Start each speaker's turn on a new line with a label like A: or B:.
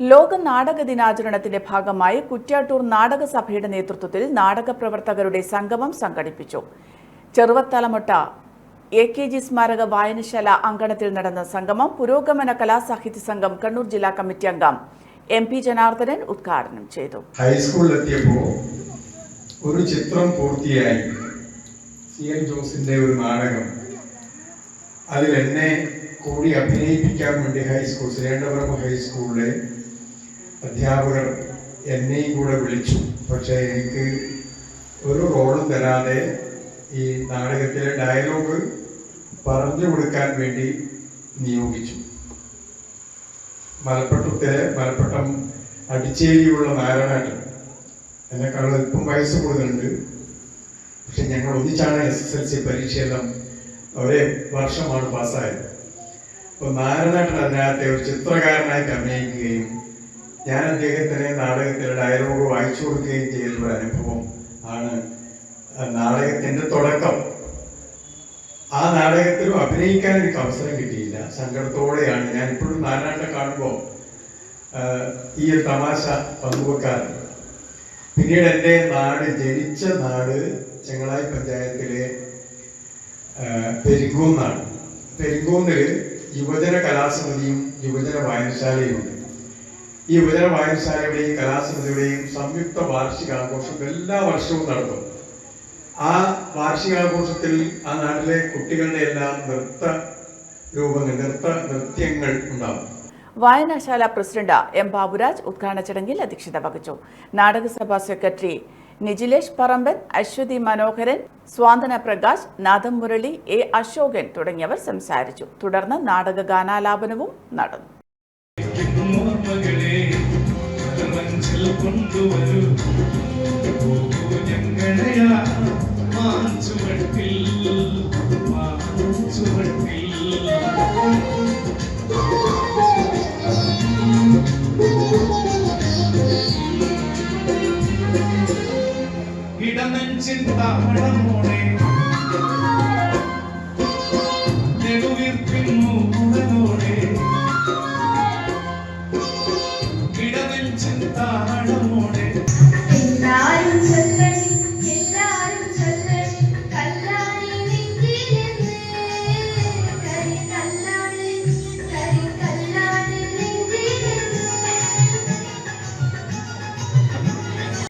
A: ലോക നാടക ദിനാചരണത്തിന്റെ ഭാഗമായി കുറ്റ്യാട്ടൂർ നാടകസഭയുടെ നേതൃത്വത്തിൽ നാടക പ്രവർത്തകരുടെ സംഗമം സംഘടിപ്പിച്ചു. ചെറുവത്തലമുട്ട എ കെ ജി സ്മാരക വായനശാല അങ്കണത്തിൽ നടന്ന സംഗമം പുരോഗമന കലാസാഹിത്യ സംഘം കണ്ണൂർ ജില്ലാ കമ്മിറ്റി അംഗം എം പി ജനാർദ്ദനൻ ഉദ്ഘാടനം ചെയ്തു.
B: ഹൈസ്കൂളിലെത്തിയപ്പോൾ ഒരു ചിത്രം പൂർത്തിയായി. സി എൻ ജോസിന്റെ ഒരു നാടകം. അതിൽ എന്നെ കൂടി അഭിനയിപ്പിക്കാൻ വേണ്ടി ഹൈസ്കൂൾ ശ്രീകണ്ഠപുരം ഹൈസ്കൂളിലെ അധ്യാപകർ എന്നെയും കൂടെ വിളിച്ചു. പക്ഷേ എനിക്ക് ഒരു റോളും തരാതെ ഈ നാടകത്തിലെ ഡയലോഗ് പറഞ്ഞു കൊടുക്കാൻ വേണ്ടി നിയോഗിച്ചു. മലപ്പുറത്തെ മലപ്പട്ടം അടിച്ചേരിയുള്ള നാരായണാട്ടൻ എന്നെക്കാളും ഇപ്പം വയസ്സ് കൂടുതലുണ്ട്. പക്ഷെ ഞങ്ങൾ ഒന്നിച്ചാണ് എസ് എസ് എൽ സി പരീക്ഷയെല്ലാം ഒരേ വർഷമാണ് പാസ്സായത്. അപ്പോൾ നാരായണാട്ടൻ അതിനകത്തെ ഒരു ചിത്രകാരനായിട്ട് അഭിനയിക്കുകയും ഞാൻ അദ്ദേഹത്തിന് നാടകത്തിലെ ഡയലോഗ് വായിച്ചു കൊടുക്കുകയും ചെയ്തൊരു അനുഭവം ആണ്. നാടകത്തിന്റെ തുടക്കം. ആ നാടകത്തിലും അഭിനയിക്കാൻ എനിക്ക് അവസരം കിട്ടിയില്ല. സങ്കടത്തോടെയാണ്. ഞാൻ ഇപ്പോഴും നാരായണനെ കാണുമ്പോൾ ഈ ഒരു തമാശ പങ്കുവെക്കാറുണ്ട്. പിന്നീട് എന്റെ നാട് ജനിച്ച നാട് ചെങ്ങളായി പഞ്ചായത്തിലെ പെരിങ്കൂന്നാണ് പെരിങ്കൂന്നിൽ യുവജന കലാസമിതിയും യുവജന വായനശാലയുമുണ്ട് ഈ ഉദര വായനശാലയുടെയും കലാസമിതിയുടെയും സംയുക്ത വാർഷികാഘോഷം എല്ലാ വർഷവും നടത്തും ആ വാർഷികാഘോഷത്തിൽ ആ നാട്ടിലെ കുട്ടികളുടെ എല്ലാം നൃത്ത രൂപങ്ങൾ നൃത്ത നൃത്യങ്ങൾ ഉണ്ടാവും
A: വായനശാല പ്രസിഡന്റ് എം ബാബുരാജ് ഉദ്ഘാടന ചടങ്ങിൽ അധ്യക്ഷത വഹിച്ചു. നാടകസഭാ സെക്രട്ടറി നിജിലേഷ് പറമ്പൻ അശ്വതി മനോഹരൻ സ്വാന്തന പ്രകാശ് നാദം മുരളി എ അശോകൻ തുടങ്ങിയവർ സംസാരിച്ചു. തുടർന്ന് നാടക ഗാനാലാപനവും നടന്നു
C: കൊണ്ടുവരൂ പോകൂ ഞങ്ങളെയാ മാഞ്ചുവട്ടിൽ മാഞ്ചുവട്ടിൽ ഇടനെഞ്ചിൻ താളമോടെ